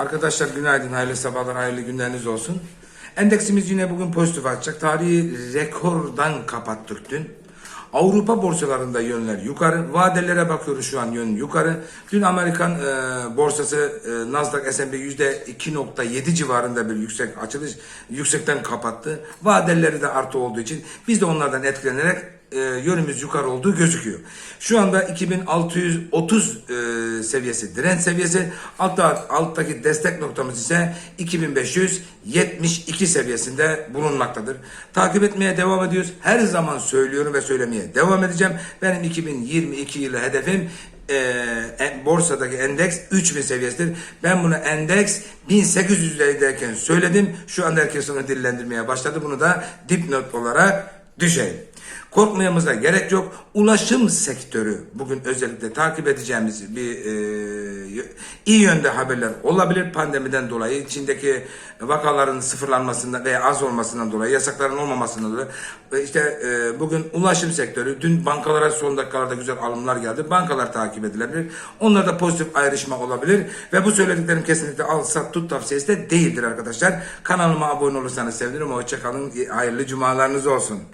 Arkadaşlar günaydın, hayırlı sabahlar, hayırlı günleriniz olsun. Endeksimiz yine bugün pozitif açacak. Tarihi rekordan kapattık dün. Avrupa borsalarında yönler yukarı. Vadelere bakıyoruz şu an yön yukarı. Dün Amerikan e, borsası e, Nasdaq S&P %2.7 civarında bir yüksek açılış yüksekten kapattı. Vadeleri de artı olduğu için biz de onlardan etkilenerek e, yönümüz yukarı olduğu gözüküyor. Şu anda 2630 e, seviyesi direnç seviyesi. Altta, alttaki destek noktamız ise 2572 seviyesinde bulunmaktadır. Takip etmeye devam ediyoruz. Her zaman söylüyorum ve söylemeye devam edeceğim. Benim 2022 yılı hedefim e, en- borsadaki endeks 3000 seviyesidir. Ben bunu endeks 1800'lerdeyken söyledim. Şu anda herkes onu dillendirmeye başladı. Bunu da dipnot olarak düşeyim. Korkmayamıza gerek yok. Ulaşım sektörü bugün özellikle takip edeceğimiz bir e, iyi yönde haberler olabilir. Pandemiden dolayı içindeki vakaların sıfırlanmasından veya az olmasından dolayı yasakların olmamasından dolayı ve işte e, bugün ulaşım sektörü dün bankalara son dakikalarda güzel alımlar geldi. Bankalar takip edilebilir. Onlarda pozitif ayrışma olabilir ve bu söylediklerim kesinlikle al sat tut tavsiyesi de değildir arkadaşlar. Kanalıma abone olursanız sevinirim. Hoşçakalın. Hayırlı cumalarınız olsun.